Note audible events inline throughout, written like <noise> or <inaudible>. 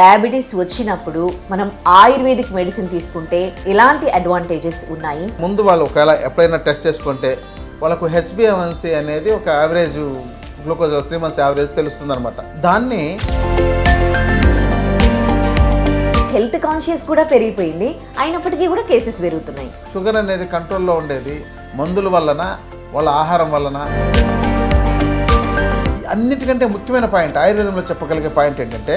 Diabetes వచ్చినప్పుడు మనం ayurvedic medicine తీసుకుంటే ఎలాంటి అడ్వాంటేజెస్ ఉన్నాయి? ముందు వాళ్ళు ఒకవేళ ఎప్పుడైనా టెస్ట్ చేసుకుంటే వాళ్ళకు హెచ్బిఎంఎన్సి అనేది ఒక average glucose three months average తెలుస్తుంది అనమాట దాన్ని హెల్త్ కాన్షియస్ కూడా పెరిగిపోయింది. అయినప్పటికీ కూడా కేసెస్ పెరుగుతున్నాయి. షుగర్ అనేది కంట్రోల్లో ఉండేది. మందుల వలన వాళ్ళ ఆహారం వలన. అన్నిటికంటే ముఖ్యమైన పాయింట్ ఆయుర్వేదంలో చెప్పగలిగే పాయింట్ ఏంటంటే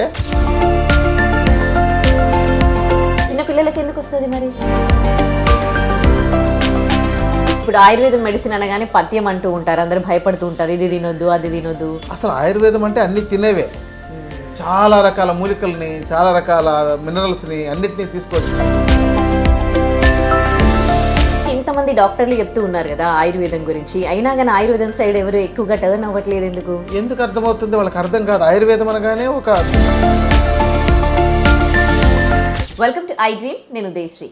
చిన్న పిల్లలకి ఎందుకు వస్తుంది మరి? ఇప్పుడు ఆయుర్వేదం మెడిసిన్ అనగానే పథ్యం అంటూ ఉంటారు అందరూ భయపడుతూ ఉంటారు ఇది తినొద్దు అది తినొద్దు. అసలు ఆయుర్వేదం అంటే అన్ని తినేవే. చాలా రకాల మూలికల్ని చాలా రకాల మినరల్స్ని అన్నిటినీ తీసుకొచ్చి ఇంతమంది డాక్టర్లు చెప్తూ ఉన్నారు కదా ఆయుర్వేదం గురించి. అయినా కానీ ఆయుర్వేదం సైడ్ ఎవరు ఎక్కువగా టర్న్ అవ్వట్లేదు ఎందుకు? ఎందుకు అర్థమవుతుంది? వాళ్ళకి అర్థం కాదు. ఆయుర్వేదం అనగానే ఒక వెల్కమ్ టు ఐ డ్రీమ్ నేను ఉదయశ్రీ.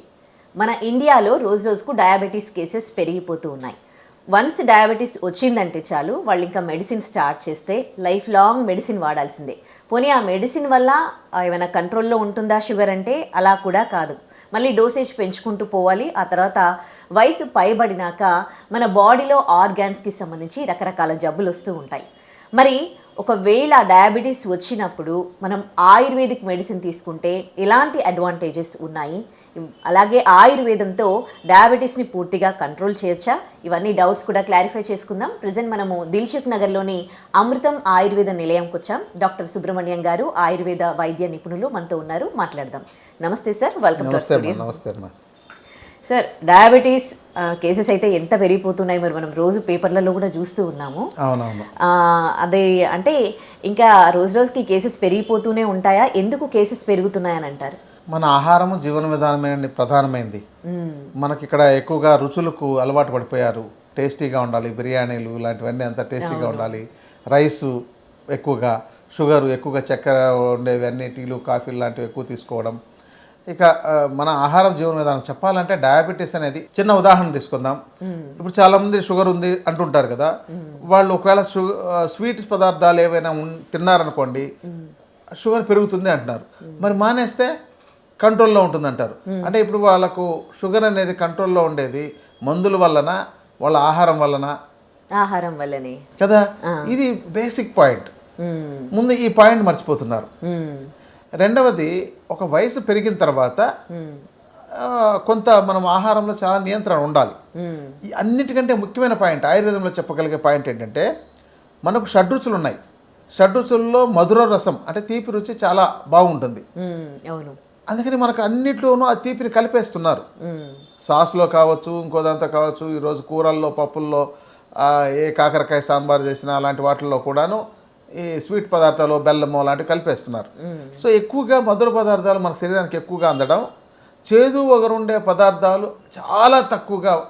మన ఇండియాలో రోజు రోజుకు డయాబెటీస్ కేసెస్ పెరిగిపోతూ ఉన్నాయి. వన్స్ డయాబెటీస్ వచ్చిందంటే చాలు వాళ్ళు ఇంకా మెడిసిన్ స్టార్ట్ చేస్తే లైఫ్ లాంగ్ మెడిసిన్ వాడాల్సిందే. పోనీ ఆ మెడిసిన్ వల్ల ఏమైనా కంట్రోల్లో ఉంటుందా షుగర్ అంటే? అలా కూడా కాదు. మళ్ళీ డోసేజ్ పెంచుకుంటూ పోవాలి. ఆ తర్వాత వయసు పైబడినాక మన బాడీలో ఆర్గాన్స్కి సంబంధించి రకరకాల జబ్బులు వస్తూ ఉంటాయి. మరి ఒకవేళ డయాబెటీస్ వచ్చినప్పుడు మనం ఆయుర్వేదిక్ మెడిసిన్ తీసుకుంటే ఎలాంటి అడ్వాంటేజెస్ ఉన్నాయి? అలాగే ఆయుర్వేదంతో డయాబెటీస్ని పూర్తిగా కంట్రోల్ చేయొచ్చా? ఇవన్నీ డౌట్స్ కూడా క్లారిఫై చేసుకుందాం. ప్రజెంట్ మనము దిల్సుఖ్ నగర్లోని అమృతం ఆయుర్వేద నిలయంకి వచ్చాం. డాక్టర్ సుబ్రహ్మణ్యం గారు ఆయుర్వేద వైద్య నిపుణులు మనతో ఉన్నారు. మాట్లాడదాం. నమస్తే సార్. వెల్కమ్ టు నమస్తే అమ్మా స్టూడియో నమస్తే అమ్మా సార్ డయాబెటీస్ కేసెస్ అయితే ఎంత పెరిగిపోతున్నాయి మరి మనం రోజు పేపర్లలో కూడా చూస్తూ ఉన్నాము. అదే అంటే ఇంకా రోజు రోజుకి కేసెస్ పెరిగిపోతూనే ఉంటాయా? ఎందుకు కేసెస్ పెరుగుతున్నాయని అంటారు? మన ఆహారము జీవన విధానమే ప్రధానమైంది. మనకి ఇక్కడ ఎక్కువగా రుచులకు అలవాటు పడిపోయారు. టేస్టీగా ఉండాలి బిర్యానీలు ఇలాంటివన్నీ అంత టేస్టీగా ఉండాలి. రైసు ఎక్కువగా షుగర్ ఎక్కువగా చక్కెర ఉండేవి అన్ని టీలు కాఫీలు లాంటివి ఎక్కువ తీసుకోవడం. ఇక మన ఆహారం జీవన విధానం చెప్పాలంటే డయాబెటీస్ అనేది చిన్న ఉదాహరణ తీసుకుందాం. ఇప్పుడు చాలా మంది షుగర్ ఉంది అంటుంటారు కదా. వాళ్ళు ఒకవేళ స్వీట్ పదార్థాలు ఏవైనా తిన్నారనుకోండి షుగర్ పెరుగుతుంది అంటున్నారు. మరి మానేస్తే కంట్రోల్లో ఉంటుంది అంటారు అంటే ఇప్పుడు వాళ్ళకు షుగర్ అనేది కంట్రోల్లో ఉండేది మందుల వలన వాళ్ళ ఆహారం వలన ఆహారం వల్లనే. కదా? ఇది బేసిక్ పాయింట్. ముందు ఈ పాయింట్ మర్చిపోతున్నారు. రెండవది ఒక వయసు పెరిగిన తర్వాత కొంత మనం ఆహారంలో చాలా నియంత్రణ ఉండాలి. అన్నిటికంటే ముఖ్యమైన పాయింట్ ఆయుర్వేదంలో చెప్పగలిగే పాయింట్ ఏంటంటే మనకు షడ్రుచులు ఉన్నాయి. షడ్రుచుల్లో మధుర రసం అంటే తీపి రుచి చాలా బాగుంటుంది. అవును. అందుకని మనకు అన్నిట్లోనూ ఆ తీపిని కలిపేస్తున్నారు. సాస్లో కావచ్చు ఇంకో దాంతో కావచ్చు ఈరోజు కూరల్లో పప్పుల్లో ఏ కాకరకాయ సాంబార్ చేసినా అలాంటి వాటిల్లో కూడాను ఈ స్వీట్ పదార్థాలు బెల్లము అలాంటివి కలిపేస్తున్నారు. సో ఎక్కువగా మధుర పదార్థాలు మన శరీరానికి ఎక్కువగా అందడం చేదు ఒగరుండే పదార్థాలు చాలా తక్కువగా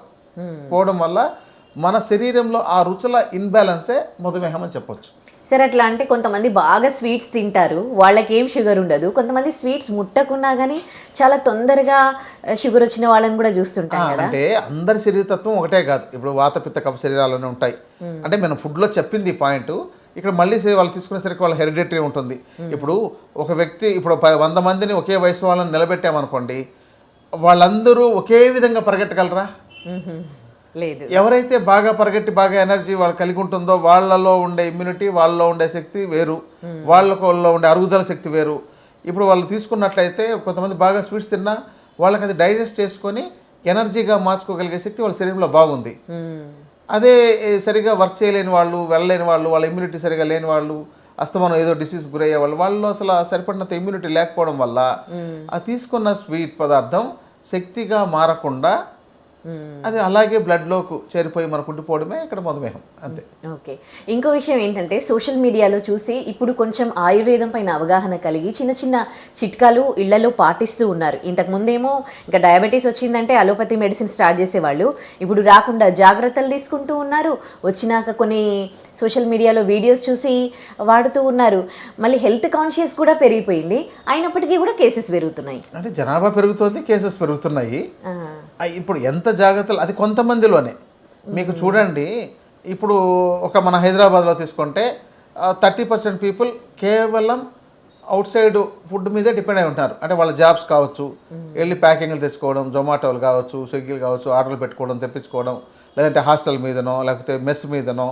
పోవడం వల్ల మన శరీరంలో ఆ రుచుల ఇన్బ్యాలెన్సే మధుమేహం అని చెప్పొచ్చు. సరే అట్లా అంటే కొంతమంది బాగా స్వీట్స్ తింటారు వాళ్ళకి ఏం షుగర్ ఉండదు. కొంతమంది స్వీట్స్ ముట్టకున్నా కానీ చాలా తొందరగా షుగర్ వచ్చిన వాళ్ళని కూడా చూస్తుంటాం కదా. అంటే అందరి శరీరతత్వం ఒకటే కాదు. ఇప్పుడు వాత పిత్త కఫ శరీరాలనే ఉంటాయి. అంటే మనం ఫుడ్లో చెప్పింది ఈ పాయింట్ ఇక్కడ మళ్ళీ వాళ్ళు తీసుకునేసరికి వాళ్ళ హెరిడిటరీ ఉంటుంది. ఇప్పుడు ఒక వ్యక్తి ఇప్పుడు వంద మందిని ఒకే వయసు వాళ్ళని నిలబెట్టామనుకోండి వాళ్ళందరూ ఒకే విధంగా పరిగెట్టగలరా. <laughs> లేదు. ఎవరైతే బాగా పరిగెట్టి బాగా ఎనర్జీ వాళ్ళు కలిగి ఉంటుందో వాళ్ళలో ఉండే ఇమ్యూనిటీ వాళ్ళలో ఉండే శక్తి వేరు. వాళ్ళలో ఉండే అరుగుదల శక్తి వేరు. ఇప్పుడు వాళ్ళు తీసుకున్నట్లయితే కొంతమంది బాగా స్వీట్స్ తిన్నా వాళ్ళకి అది డైజెస్ట్ చేసుకొని ఎనర్జీగా మార్చుకోగలిగే శక్తి వాళ్ళ శరీరంలో బాగుంది. అదే సరిగా వర్క్ చేయలేని వాళ్ళు వెళ్ళలేని వాళ్ళు వాళ్ళ ఇమ్యూనిటీ సరిగా లేని వాళ్ళు అస్తమానం ఏదో డిసీజ్ గురయ్యే వాళ్ళు వాళ్ళలో అసలు సరిపడినంత ఇమ్యూనిటీ లేకపోవడం వల్ల ఆ తీసుకున్న స్వీట్ పదార్థం శక్తిగా మారకుండా. అది అలాగే బ్లడ్లోకి చేరిపోయి మనకు ఉండిపోవడమే ఇక్కడ మధుమేహం అంతే. ఓకే. ఇంకో విషయం ఏంటంటే సోషల్ మీడియాలో చూసి ఇప్పుడు కొంచెం ఆయుర్వేదం పైన అవగాహన కలిగి చిన్న చిన్న చిట్కాలు ఇళ్ళలో పాటిస్తూ ఉన్నారు. ఇంతకు ముందేమో ఇంకా డయాబెటీస్ వచ్చిందంటే అలోపతి మెడిసిన్ స్టార్ట్ చేసేవాళ్ళు. ఇప్పుడు రాకుండా జాగ్రత్తలు తీసుకుంటూ ఉన్నారు. వచ్చినాక కొన్ని సోషల్ మీడియాలో వీడియోస్ చూసి వాడుతూ ఉన్నారు. మళ్ళీ హెల్త్ కాన్షియస్ కూడా పెరిగిపోయింది. అయినప్పటికీ కూడా కేసెస్ పెరుగుతున్నాయి. అంటే జనాభా పెరుగుతోంది కేసెస్ పెరుగుతున్నాయి. ఇప్పుడు ఎంత జాగ్రత్తలు అది కొంతమందిలోనే. మీకు చూడండి ఇప్పుడు ఒక మన హైదరాబాద్లో తీసుకుంటే థర్టీ పర్సెంట్ పీపుల్ కేవలం అవుట్ సైడ్ ఫుడ్ మీదే డిపెండ్ అయి ఉంటారు. అంటే వాళ్ళ జాబ్స్ కావచ్చు వెళ్ళి ప్యాకింగ్లు తెచ్చుకోవడం జొమాటోలు కావచ్చు స్విగ్గీలు కావచ్చు ఆర్డర్లు పెట్టుకోవడం తెప్పించుకోవడం లేదంటే హాస్టల్ మీదనో లేకపోతే మెస్ మీదనో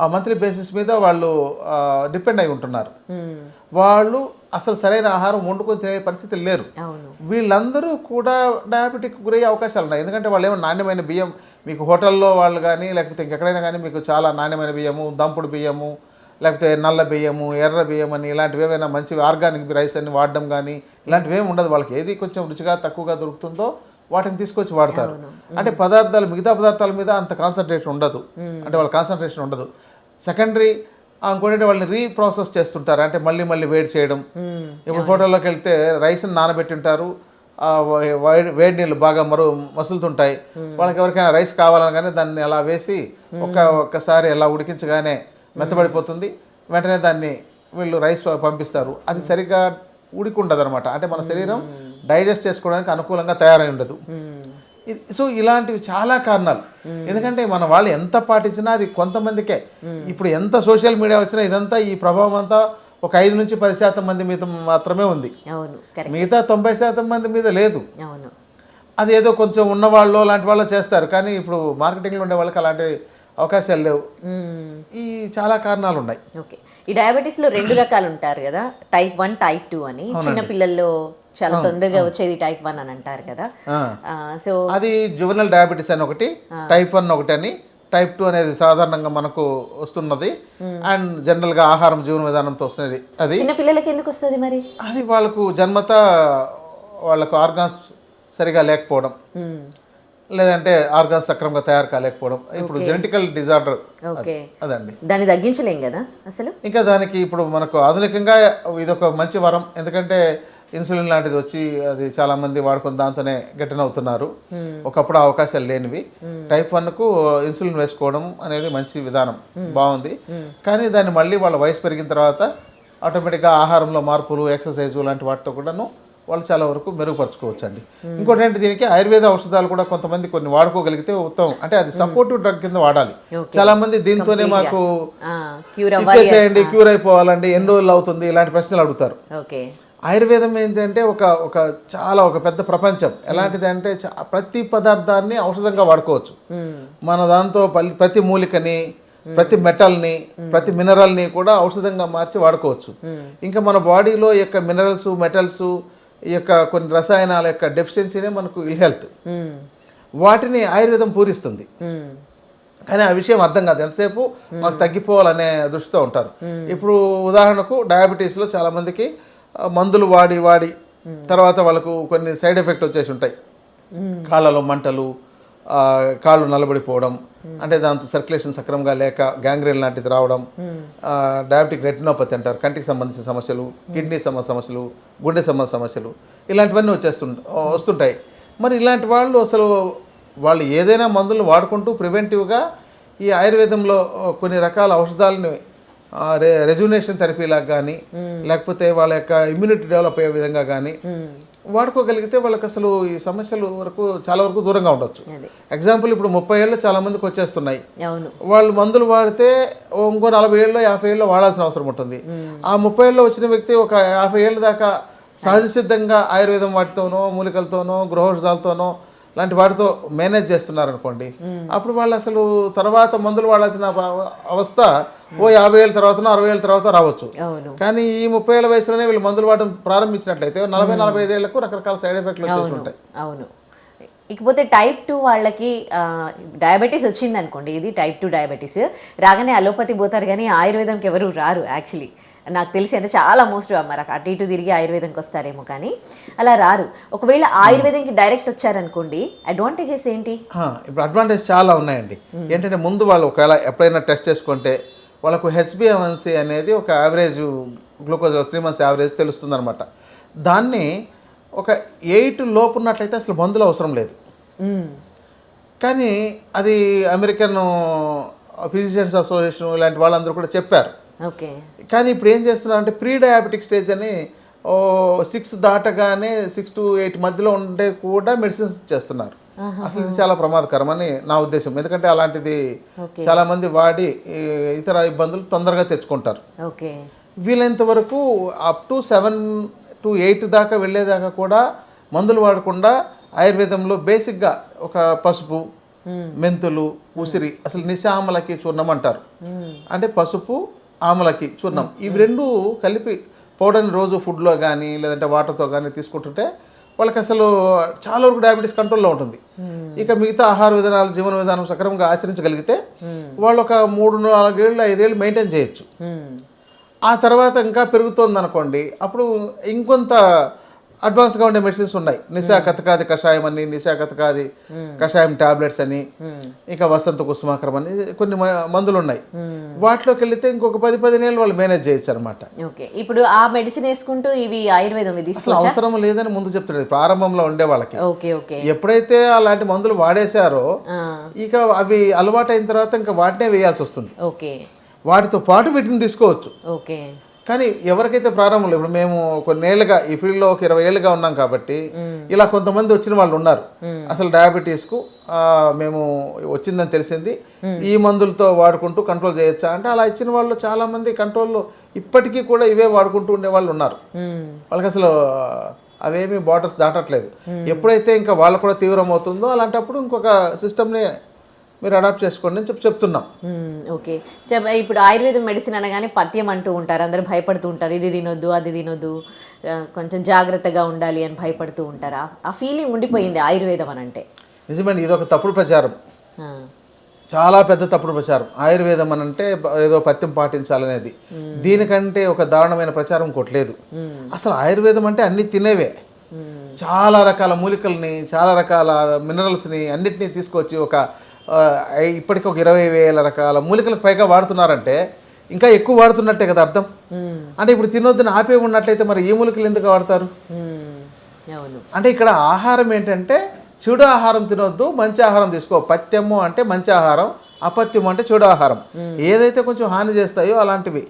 ఆ మంత్లీ బేసిస్ మీద వాళ్ళు డిపెండ్ అయి ఉంటున్నారు. వాళ్ళు అసలు సరైన ఆహారం వండుకొని తినే పరిస్థితి లేరు. వీళ్ళందరూ కూడా డయాబెటిక్ గురయ్యే అవకాశాలు ఉన్నాయి. ఎందుకంటే వాళ్ళు ఏమో నాణ్యమైన బియ్యం మీకు హోటల్లో వాళ్ళు కానీ లేకపోతే ఇంకెక్కడైనా కానీ మీకు చాలా నాణ్యమైన బియ్యము దంపుడు బియ్యము లేకపోతే నల్ల బియ్యము ఎర్ర బియ్యం అని ఇలాంటివి ఏమైనా మంచి ఆర్గానిక్ రైస్ అని వాడడం కానీ ఇలాంటివి ఏమి ఉండదు. వాళ్ళకి ఏది కొంచెం రుచిగా తక్కువగా దొరుకుతుందో వాటిని తీసుకొచ్చి వాడతారు. అంటే పదార్థాలు మిగతా పదార్థాల మీద అంత కాన్సన్ట్రేషన్ ఉండదు. అంటే వాళ్ళ కాన్సన్ట్రేషన్ ఉండదు. సెకండరీ ఇంకోటి వాళ్ళని రీప్రాసెస్ చేస్తుంటారు. అంటే మళ్ళీ మళ్ళీ వేడి చేయడం. ఇప్పుడు హోటల్లోకి వెళ్తే రైస్ని నానబెట్టి ఉంటారు వేడి నీళ్ళు బాగా మరు మసులుతుంటాయి. వాళ్ళకి ఎవరికైనా రైస్ కావాలని కానీ దాన్ని అలా వేసి ఒక్క ఒక్కసారి అలా ఉడికించగానే మెత్తబడిపోతుంది. వెంటనే దాన్ని వీళ్ళు రైస్ పంపిస్తారు. అది సరిగ్గా ఉడికి అనమాట అంటే మన శరీరం డైజెస్ట్ చేసుకోవడానికి అనుకూలంగా తయారై ఉండదు. సో ఇలాంటివి చాలా కారణాలు. ఎందుకంటే మన వాళ్ళు ఎంత పాటించినా అది కొంతమందికే. ఇప్పుడు ఎంత సోషల్ మీడియా వచ్చినా ఇదంతా ఈ ప్రభావం అంతా ఒక ఐదు నుంచి పది శాతం మంది మీద మాత్రమే ఉంది. మిగతా తొంభై శాతం మంది మీద లేదు. అది ఏదో కొంచెం ఉన్నవాళ్ళు లాంటి వాళ్ళు చేస్తారు. కానీ ఇప్పుడు మార్కెటింగ్లో ఉండే వాళ్ళకి అలాంటి అవకాశాలు లేవు. ఈ చాలా కారణాలు ఉన్నాయి. ఓకే. ఈ డయాబెటీస్లో రెండు రకాలు ఉంటారు కదా టైప్ వన్ టైప్ టూ అని. చిన్న పిల్లల్లో చాలా తొందరగా వచ్చేది టైప్ వన్ అని అంటారు కదా. సో అది జువెనల్ డయాబెటీస్ అని ఒకటి టైప్ వన్ ఒకటి అని. టైప్ టూ అనేది సాధారణంగా మనకు వస్తున్నది. అండ్ జనరల్గా ఆహారం జీవన విధానంతో వస్తున్నది. అది చిన్న పిల్లలకి ఎందుకు వస్తుంది మరి? అది వాళ్ళకు జన్మత వాళ్ళకు ఆర్గాన్స్ సరిగా లేకపోవడం. లేదంటే ఆర్గాన్స్ సక్రమంగా తయారు కాలేకపోవడం. ఇప్పుడు జెనెటికల్ డిజార్డర్ అదండి. దాన్ని తగ్గించలేం కదా అసలు? ఇంకా దానికి ఇప్పుడు మనకు ఆధునికంగా ఇదొక మంచి వరం. ఎందుకంటే ఇన్సులిన్ లాంటిది వచ్చి అది చాలా మంది వాడుకుని దాంతోనే గెటన్ అవుతున్నారు. ఒకప్పుడు అవకాశాలు లేనివి. టైప్ వన్కు ఇన్సులిన్ వేసుకోవడం అనేది మంచి విధానం. బాగుంది. కానీ దాన్ని మళ్ళీ వాళ్ళ వయసు పెరిగిన తర్వాత ఆటోమేటిక్గా ఆహారంలో మార్పులు ఎక్సర్సైజ్ లాంటి వాటితో కూడాను వాళ్ళు చాలా వరకు మెరుగుపరచుకోవచ్చు అండి ఇంకోటి ఏంటి దీనికి ఆయుర్వేద ఔషధాలు కూడా కొంతమంది కొన్ని వాడుకోగలిగితే ఉత్తమం. అంటే అది సపోర్టివ్ డ్రగ్ కింద వాడాలి. చాలా మంది దీంతోనే మాకు క్యూర్ అయిపోవాలండి ఎన్ని రోజులు అవుతుంది ఇలాంటి ప్రశ్నలు అడుగుతారు. ఆయుర్వేదం ఏంటంటే ఒక ఒక చాలా ఒక పెద్ద ప్రపంచం. ఎలాంటిది అంటే చా- ప్రతి పదార్థాన్ని ఔషధంగా వాడుకోవచ్చు. మన దాంతో ప్రతి మూలికని ప్రతి మెటల్ని ప్రతి మినరల్ని కూడా ఔషధంగా మార్చి వాడుకోవచ్చు. ఇంకా మన బాడీలో ఈ యొక్క మినరల్స్ మెటల్స్ ఈ యొక్క కొన్ని రసాయనాల యొక్క డెఫిషియన్సీనే మనకు ఇల్ హెల్త్. వాటిని ఆయుర్వేదం పూరిస్తుంది. కానీ ఆ విషయం అర్థం కాదు. ఎంతసేపు మాకు తగ్గిపోవాలనే దృష్టితో ఉంటారు. ఇప్పుడు ఉదాహరణకు డయాబెటీస్లో చాలా మందికి ఆ, మందులు వాడి వాడి తర్వాత వాళ్ళకు కొన్ని సైడ్ ఎఫెక్ట్ వచ్చేసి ఉంటాయి. కాళ్ళలో మంటలు కాళ్ళు నల్లబడిపోవడం అంటే దాంతో సర్క్యులేషన్ సక్రమంగా లేక గ్యాంగ్రీన్ లాంటిది రావడం డయాబెటిక్ రెటినోపతి అంటారు కంటికి సంబంధించిన సమస్యలు కిడ్నీ సంబంధ సమస్యలు గుండె సంబంధ సమస్యలు ఇలాంటివన్నీ వచ్చేస్తు వస్తుంటాయి. మరి ఇలాంటి వాళ్ళు అసలు వాళ్ళు ఏదైనా మందులు వాడుకుంటూ ప్రివెంటివ్గా ఈ ఆయుర్వేదంలో కొన్ని రకాల ఔషధాలని రె రెజ్యునేషన్ థెరపీలాగా కానీ లేకపోతే వాళ్ళ యొక్క ఇమ్యూనిటీ డెవలప్ అయ్యే విధంగా కానీ. వాడుకోగలిగితే వాళ్ళకి అసలు ఈ సమస్యలు వరకు చాలా వరకు దూరంగా ఉండొచ్చు. ఎగ్జాంపుల్ ఇప్పుడు ముప్పై ఏళ్ళు చాలా మందికి వచ్చేస్తున్నాయి. వాళ్ళు మందులు వాడితే ఇంకో నలభై ఏళ్ళు యాభై ఏళ్ళు వాడాల్సిన అవసరం ఉంటుంది. ఆ ముప్పై ఏళ్ళు వచ్చిన వ్యక్తి ఒక యాభై ఏళ్ళ దాకా సహజ సిద్ధంగా ఆయుర్వేదం వాటితోనో మూలికలతోనో గృహౌషధాలతోనో లాంటి వాటితో మేనేజ్ చేస్తున్నారు అనుకోండి అప్పుడు వాళ్ళు అసలు తర్వాత మందులు వాడాల్సిన అవ- అవస్థ ఓ యాభై ఏళ్ళ తర్వాతనో అరవై ఏళ్ళ తర్వాత రావచ్చు. అవును. కానీ ఈ ముప్పై ఏళ్ళ వయసులోనే వీళ్ళు మందులు వాడడం ప్రారంభించినట్లయితే నలభై నలభై ఐదేళ్ళకు రకరకాల సైడ్ ఎఫెక్ట్లు ఉంటాయి. అవును. ఇకపోతే టైప్ టూ వాళ్ళకి డయాబెటీస్ వచ్చింది అనుకోండి ఇది టైప్ టూ డయాబెటీస్. రాగానే అలోపతి పోతారు కానీ ఆయుర్వేదంకి ఎవరు రారు యాక్చువల్లీ. నాకు తెలిసి అంటే చాలా మోస్ట్ మరి అటు ఇటు తిరిగి ఆయుర్వేదంకి వస్తారేమో కానీ అలా రారు. ఒకవేళ ఆయుర్వేదంకి డైరెక్ట్ వచ్చారనుకోండి అడ్వాంటేజెస్ ఏంటి ఇప్పుడు అడ్వాంటేజ్ చాలా ఉన్నాయండి. ఏంటంటే ముందు వాళ్ళు ఒకవేళ ఎప్పుడైనా టెస్ట్ చేసుకుంటే వాళ్ళకు హెచ్బిఎంఎన్సి అనేది ఒక average glucose three months average తెలుస్తుంది అనమాట దాన్ని ఒక ఎయిట్ లోపు ఉన్నట్లయితే అసలు మందులు అవసరం లేదు. మ్మ్. కానీ అది అమెరికన్ ఫిజిషియన్స్ అసోసియేషన్ ఇలాంటి వాళ్ళందరూ కూడా చెప్పారు. ఓకే. కానీ ఇప్పుడు ఏం చేస్తున్నారు అంటే ప్రీ డయాబెటిక్ స్టేజ్ అని సిక్స్ దాటగానే సిక్స్ టు ఎయిట్ మధ్యలో ఉండే కూడా మెడిసిన్స్ చేస్తున్నారు. అసలు ఇది చాలా ప్రమాదకరమని నా ఉద్దేశం. ఎందుకంటే అలాంటిది చాలా మంది వాడి ఇతర ఇబ్బందులు తొందరగా తెచ్చుకుంటారు. వీలైనంత వరకు up to seven to eight దాకా వెళ్ళేదాకా కూడా మందులు వాడకుండా ఆయుర్వేదంలో బేసిక్గా ఒక పసుపు మెంతులు ఉసిరి అసలు నిశామలకి చూర్ణం అంటారు. అంటే పసుపు ఆమలకి చూర్ణం ఇవి రెండు కలిపి పౌడర్ని రోజు ఫుడ్లో కానీ లేదంటే వాటర్తో కానీ తీసుకుంటుంటే వాళ్ళకి అసలు చాలా వరకు డయాబెటీస్ కంట్రోల్లో ఉంటుంది. ఇక మిగతా ఆహార విధానాలు జీవన విధానం సక్రమంగా ఆచరించగలిగితే వాళ్ళు ఒక మూడు నాలుగేళ్ళు ఐదేళ్ళు మెయింటైన్ చేయొచ్చు. ఆ తర్వాత ఇంకా పెరుగుతోంది అనుకోండి అప్పుడు ఇంకొంత అడ్వాన్స్గా ఉండే మెడిసిన్స్ ఉన్నాయి. నిశా కథకాది కషాయం అని నిశా కథకాది కషాయం టాబ్లెట్స్ అని ఇంకా వసంత కుసుమాకరం అని కొన్ని మందులు ఉన్నాయి వాటిలోకి వెళితే ఇంకొక పది పదిహేను వాళ్ళు మేనేజ్ చేయొచ్చు అనమాట ఓకే. ఇప్పుడు ఆ మెడిసిన్ వేసుకుంటూ ఇవి ఆయుర్వేదం అవసరం లేదని ముందు చెప్తున్నాడు ప్రారంభంలో ఉండే వాళ్ళకి. ఎప్పుడైతే అలాంటి మందులు వాడేశారో ఇక అవి అలవాటైన తర్వాత ఇంకా వాటినే వేయాల్సి వస్తుంది. వాటితో పాటు వీటిని తీసుకోవచ్చు. ఓకే. కానీ ఎవరికైతే ప్రారంభంలో ఇప్పుడు మేము కొన్నేళ్ళుగా ఈ ఫీల్డ్లో ఒక ఇరవై ఏళ్ళుగా ఉన్నాం కాబట్టి ఇలా కొంతమంది వచ్చిన వాళ్ళు ఉన్నారు. అసలు డయాబెటీస్కు మేము వచ్చిందని తెలిసింది. ఈ మందులతో వాడుకుంటూ కంట్రోల్ చేయొచ్చా? అంటే అలా ఇచ్చిన వాళ్ళు చాలా మంది కంట్రోల్లో ఇప్పటికీ కూడా ఇవే వాడుకుంటూ ఉండే వాళ్ళు ఉన్నారు. వాళ్ళకి అసలు అవేమీ బార్డర్స్ దాటట్లేదు. ఎప్పుడైతే ఇంకా వాళ్ళు కూడా తీవ్రం అవుతుందో అలాంటప్పుడు ఇంకొక సిస్టమ్ని మీరు అడాప్ట్ చేసుకోండి అని చెప్పి చెప్తున్నాం. ఓకే. ఇప్పుడు ఆయుర్వేదం మెడిసిన్ అనగానే పథ్యం అంటూ ఉంటారు. అందరూ భయపడుతూ ఉంటారు. ఇది తినొద్దు అది తినొద్దు. కొంచెం జాగ్రత్తగా ఉండాలి అని భయపడుతూ ఉంటారు. ఆ- ఫీలింగ్ ఉండిపోయింది ఆయుర్వేదం అని అంటే. నిజమే ఇది ఒక తప్పుడు ప్రచారం. చాలా పెద్ద తప్పుడు ప్రచారం. ఆయుర్వేదం అని అంటే ఏదో పత్యం పాటించాలనేది. దీనికంటే ఒక దారుణమైన ప్రచారం కొట్టలేదు అసలు ఆయుర్వేదం అంటే అన్ని తినేవే. చాలా రకాల మూలికల్ని చాలా రకాల మినరల్స్ని అన్నిటినీ తీసుకొచ్చి ఒక ఇప్పటికి ఒక ఇరవై వేల రకాల మూలికలకు పైగా వాడుతున్నారంటే ఇంకా ఎక్కువ వాడుతున్నట్టే కదా అర్థం. అంటే ఇప్పుడు తినొద్దని ఆపే ఉన్నట్లయితే మరి ఈ మూలికలు ఎందుకు వాడతారు? అంటే ఇక్కడ ఆహారం ఏంటంటే చెడు ఆహారం తినొద్దు మంచి ఆహారం తీసుకో. పత్యము అంటే మంచి ఆహారం అపత్యము అంటే చెడు ఆహారం. ఏదైతే కొంచెం హాని చేస్తాయో అలాంటివి.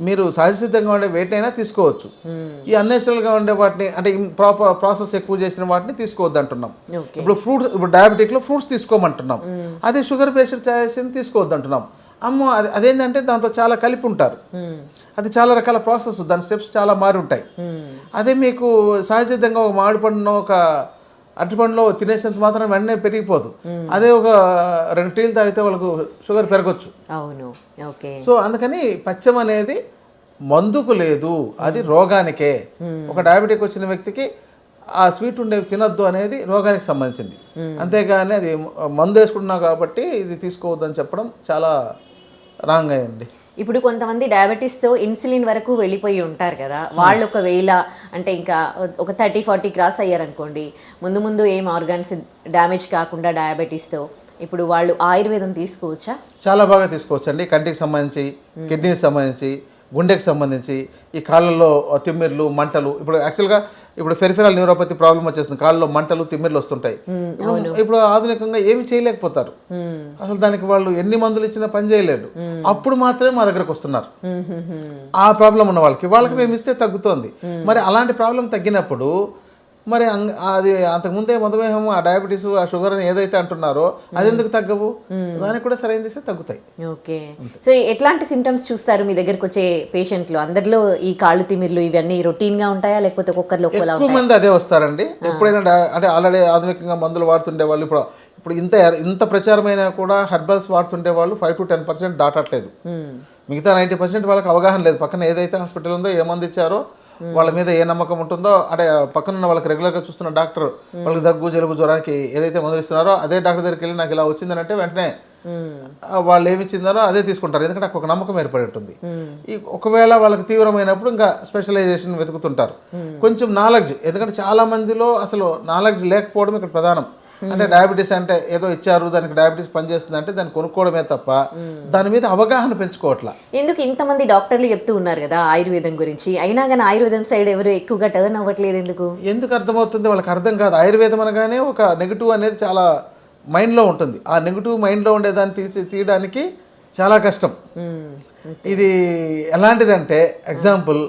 మీరు సహజసిద్ధంగా ఉండే వేటినైనా తీసుకోవచ్చు. మ్మ్. ఈ అన్నేచురల్గా ఉండే వాటిని అంటే ప్రాపర్ ప్రాసెస్ ఎక్కువ చేసిన వాటిని తీసుకోవద్దు అంటున్నాం ఇప్పుడు ఫ్రూట్స్ ఇప్పుడు డయాబెటిక్లో ఫ్రూట్స్ తీసుకోమంటున్నాం. అదే షుగర్ పేషెంట్ చేసింది తీసుకోవద్దు అంటున్నాం అమ్మో అది అదేంటంటే దాంతో చాలా కలిపి ఉంటారు. మ్మ్. అది చాలా రకాల ప్రాసెస్ దాని స్టెప్స్ చాలా మారి ఉంటాయి. అదే మీకు సహజసిద్ధంగా ఒక మామిడి పండును ఒక అరటి పండులో తినేసినంత మాత్రం వెంటనే పెరిగిపోదు. అదే ఒక రెండు టీలు తాగితే వాళ్ళకు షుగర్ పెరగచ్చు. అవును. ఓకే. సో అందుకని పచ్చం అనేది మందుకు లేదు. అది రోగానికే. ఒక డయాబెటిక్ వచ్చిన వ్యక్తికి ఆ స్వీట్ ఉండేవి తినొద్దు అనేది రోగానికి సంబంధించింది. అంతేగాని అది మందు వేసుకుంటున్నావు కాబట్టి ఇది తీసుకోవద్దని చెప్పడం చాలా రాంగ్ అయ్యండి. ఇప్పుడు కొంతమంది డయాబెటీస్తో ఇన్సులిన్ వరకు వెళ్ళిపోయి ఉంటారు కదా వాళ్ళు ఒకవేళ అంటే ఇంకా ఒక థర్టీ ఫార్టీ క్రాస్ అయ్యారనుకోండి ముందు ముందు ఏం ఆర్గాన్స్ డ్యామేజ్ కాకుండా డయాబెటీస్తో ఇప్పుడు వాళ్ళు ఆయుర్వేదం తీసుకోవచ్చా? చాలా బాగా తీసుకోవచ్చండి. కంటికి సంబంధించి కిడ్నీకి సంబంధించి గుండెకి సంబంధించి ఈ కాళ్ళల్లో తిమ్మిర్లు మంటలు ఇప్పుడు యాక్చువల్గా ఇప్పుడు ఫెరిఫెరల్ న్యూరోపతి ప్రాబ్లం వచ్చేస్తుంది. కాళ్ళలో మంటలు తిమ్మిర్లు వస్తుంటాయి. ఇప్పుడు- ఆధునికంగా ఏమి చేయలేకపోతారు. అసలు దానికి వాళ్ళు ఎన్ని మందులు ఇచ్చినా పని చేయలేరు. అప్పుడు మాత్రమే మా దగ్గరకు వస్తున్నారు. ఆ ప్రాబ్లం ఉన్న వాళ్ళకి. వాళ్ళకి మేము ఇస్తే తగ్గుతోంది. మరి అలాంటి ప్రాబ్లం తగ్గినప్పుడు మరి అది అంతకుముందే మధుమేహం ఆ డయాబెటీస్ ఆ షుగర్ అని ఏదైతే అంటున్నారో అది ఎందుకు తగ్గవు? దానికి కూడా సరైన ఇస్తే తగ్గుతాయి. ఓకే. సో ఎట్లాంటి సిమ్టమ్స్ చూస్తారు మీ దగ్గరకు వచ్చే పేషెంట్లు అందరిలో ఈ కాళ్ళు తిమిర్లు ఇవన్నీ రొటీన్గా ఉంటాయా? లేకపోతే ఒక్కొక్కరిలో ఎక్కువ మంది అదే వస్తారండి. ఎప్పుడైనా అంటే ఆల్రెడీ ఆధునికంగా మందులు వాడుతుండే వాళ్ళు ఇప్పుడు ఇప్పుడు ఇంత ఇంత ప్రచారమైనా కూడా హెర్బల్స్ వాడుతుండే వాళ్ళు ఫైవ్ టు టెన్ పర్సెంట్ దాటట్లేదు. మిగతా నైంటీ పర్సెంట్ వాళ్ళకి అవగాహన లేదు. పక్కన ఏదైతే హాస్పిటల్ ఉందో ఏ మందు ఇచ్చారో వాళ్ళ మీద ఏ నమ్మకం ఉంటుందో అంటే పక్కన ఉన్న వాళ్ళకి రెగ్యులర్గా చూస్తున్న డాక్టర్ వాళ్ళకి దగ్గు జలుబు జ్వరానికి ఏదైతే మందులు ఇస్తున్నారో అదే డాక్టర్ దగ్గరికి వెళ్ళి నాకు ఇలా వచ్చిందని అంటే వెంటనే వాళ్ళు ఏమి ఇచ్చిందారో అదే తీసుకుంటారు. ఎందుకంటే అక్కడ ఒక నమ్మకం ఏర్పడి ఉంటుంది. ఈ ఒకవేళ వాళ్ళకి తీవ్రమైనప్పుడు ఇంకా స్పెషలైజేషన్ వెతుకుతుంటారు. కొంచెం నాలెడ్జ్ ఎందుకంటే చాలా మందిలో అసలు నాలెడ్జ్ లేకపోవడం ఇక్కడ ప్రధానం. అంటే డయాబెటీస్ అంటే ఏదో ఇచ్చారు దానికి డయాబెటీస్ పనిచేస్తుంది అంటే దాన్ని కొనుక్కోవడమే తప్ప దాని మీద అవగాహన పెంచుకోవట్లా. ఎందుకు ఇంతమంది డాక్టర్లు చెప్తూ ఉన్నారు కదా ఆయుర్వేదం గురించి? అయినా కానీ ఆయుర్వేదం సైడ్ ఎవరు ఎక్కువగా టర్న్ అవ్వట్లేదు ఎందుకు? ఎందుకు అర్థమవుతుంది? వాళ్ళకి అర్థం కాదు. ఆయుర్వేదం అనగానే ఒక నెగిటివ్ అనేది చాలా మైండ్లో ఉంటుంది. ఆ నెగిటివ్ మైండ్లో ఉండేదాన్ని తీసి తీయడానికి చాలా కష్టం. ఇది ఎలాంటిదంటే ఎగ్జాంపుల్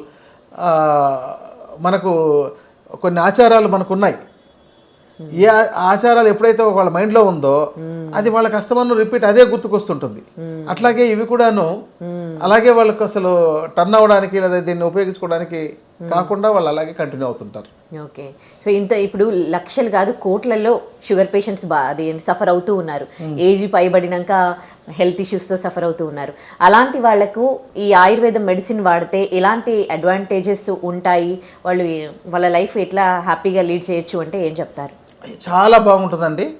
మనకు కొన్ని ఆచారాలు మనకు ఆ- ఆచారాలు ఎప్పుడైతే వాళ్ళ మైండ్లో ఉందో అది వాళ్ళకి అస్తమానం రిపీట్ అదే గుర్తుకొస్తుంటుంది. అట్లాగే ఇవి కూడాను అలాగే వాళ్ళకు అసలు టర్న్ అవ్వడానికి లేదా దీన్ని ఉపయోగించుకోవడానికి కాకుండా వాళ్ళు అలాగే కంటిన్యూ అవుతుంటారు. ఓకే. సో ఇంత ఇప్పుడు లక్షలు కాదు కోట్లలో షుగర్ పేషెంట్స్ బా అది సఫర్ అవుతూ ఉన్నారు. ఏజ్ పైబడినాక హెల్త్ ఇష్యూస్తో సఫర్ అవుతూ ఉన్నారు. అలాంటి వాళ్ళకు ఈ ఆయుర్వేదం మెడిసిన్ వాడితే ఎలాంటి అడ్వాంటేజెస్ ఉంటాయి? వాళ్ళు వాళ్ళ లైఫ్ ఎట్లా హ్యాపీగా లీడ్ చేయొచ్చు అంటే ఏం చెప్తారు? చాలా బాగుంటుందండి.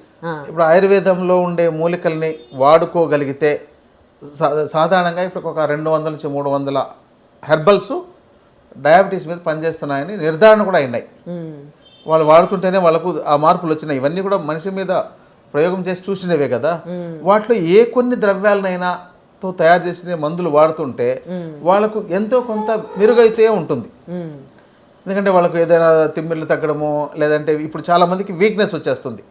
ఇప్పుడు ఆయుర్వేదంలో ఉండే మూలికల్ని వాడుకోగలిగితే సా- సాధారణంగా ఇప్పుడు ఒక రెండు వందల నుంచి మూడు వందల హెర్బల్స్ డయాబెటీస్ మీద పనిచేస్తున్నాయని నిర్ధారణ కూడా అయినాయి. వాళ్ళు వాడుతుంటేనే వాళ్ళకు ఆ మార్పులు వచ్చినాయి. ఇవన్నీ కూడా మనిషి మీద ప్రయోగం చేసి చూసినవే కదా. వాటిలో ఏ కొన్ని ద్రవ్యాలనైనా తో తయారు చేసిన మందులు వాడుతుంటే వాళ్ళకు ఎంతో కొంత మెరుగైతే ఉంటుంది. ఎందుకంటే వాళ్ళకు ఏదైనా తిమ్మిర్లు తగ్గడము లేదంటే ఇప్పుడు చాలా మందికి వీక్నెస్ వచ్చేస్తుంది.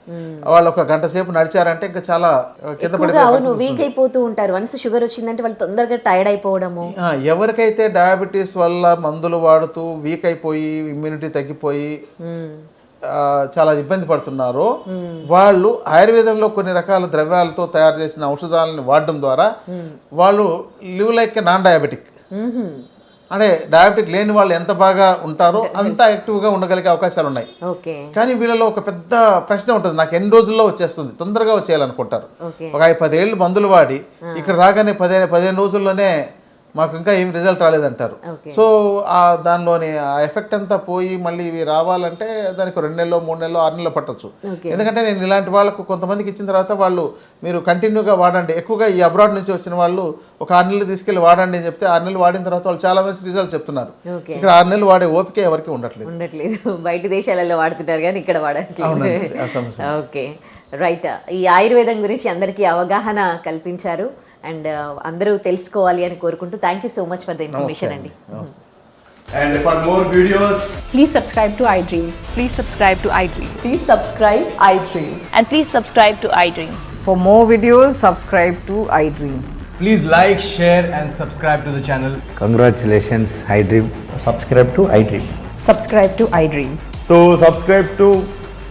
వాళ్ళు ఒక గంట సేపు నడిచారంటే ఇంకా చాలా కింద అవును వీక్ అయిపోతూ ఉంటారు. వన్స్ షుగర్ వచ్చిందంటే వాళ్ళు తొందరగా టైర్డ్ అయిపోవడము. ఎవరికైతే డయాబెటీస్ వల్ల మందులు వాడుతూ వీక్ అయిపోయి ఇమ్యూనిటీ తగ్గిపోయి. ఆ, చాలా ఇబ్బంది పడుతున్నారో వాళ్ళు ఆయుర్వేదంలో కొన్ని రకాల ద్రవ్యాలతో తయారు చేసిన ఔషధాలను వాడడం ద్వారా వాళ్ళు లివ్ లైక్ నాన్ డయాబెటిక్. అంటే డయాబెటిక్ లేని వాళ్ళు ఎంత బాగా ఉంటారో అంత యాక్టివ్గా ఉండగలిగే అవకాశాలు ఉన్నాయి. కానీ వీళ్ళలో ఒక పెద్ద ప్రశ్న ఉంటుంది. నాకు ఎన్ని రోజుల్లో వచ్చేస్తుంది? తొందరగా వచ్చేయాలనుకుంటారు. ఒక ఐదు పదేళ్ళు మందులు వాడి ఇక్కడ రాగానే పదిహేను పదిహేను రోజుల్లోనే మాకు ఇంకా ఏం రిజల్ట్ రాలేదంటారు. సో ఆ దానిలోని ఆ ఎఫెక్ట్ అంతా పోయి మళ్ళీ ఇవి రావాలంటే దానికి రెండు నెలలో మూడు నెలలో ఆరు నెలలు పట్టొచ్చు. ఎందుకంటే నేను ఇలాంటి వాళ్ళకు కొంతమందికి ఇచ్చిన తర్వాత వాళ్ళు మీరు కంటిన్యూగా వాడండి. ఎక్కువగా ఈ అబ్రాడ్ నుంచి వచ్చిన వాళ్ళు ఒక ఆరు నెలలు తీసుకెళ్ళి వాడండి అని చెప్తే ఆరు నెలలు వాడిన తర్వాత వాళ్ళు చాలా మంచి రిజల్ట్ చెప్తున్నారు. ఇక్కడ ఆరు నెలలు వాడే ఓపిక ఎవరికి ఉండట్లేదు. ఉండట్లేదు. బయట దేశాలలో వాడుతుంటారు కానీ ఇక్కడ వాడట్లేదు. ఓకే రైట్ ఈ ఆయుర్వేదం గురించి అందరికీ అవగాహన కల్పించారు అండ్ అందరూ తెలుసుకోవాలి అని కోరుకుంటూ thank you so much for the information అండి And for more videos, Please subscribe to iDream. Please subscribe to iDream. Please subscribe iDreams. And please subscribe to iDream. For more videos, subscribe to iDream. Please like, share, and subscribe to the channel. Congratulations, iDream. subscribe to iDream. Subscribe to iDream. so subscribe to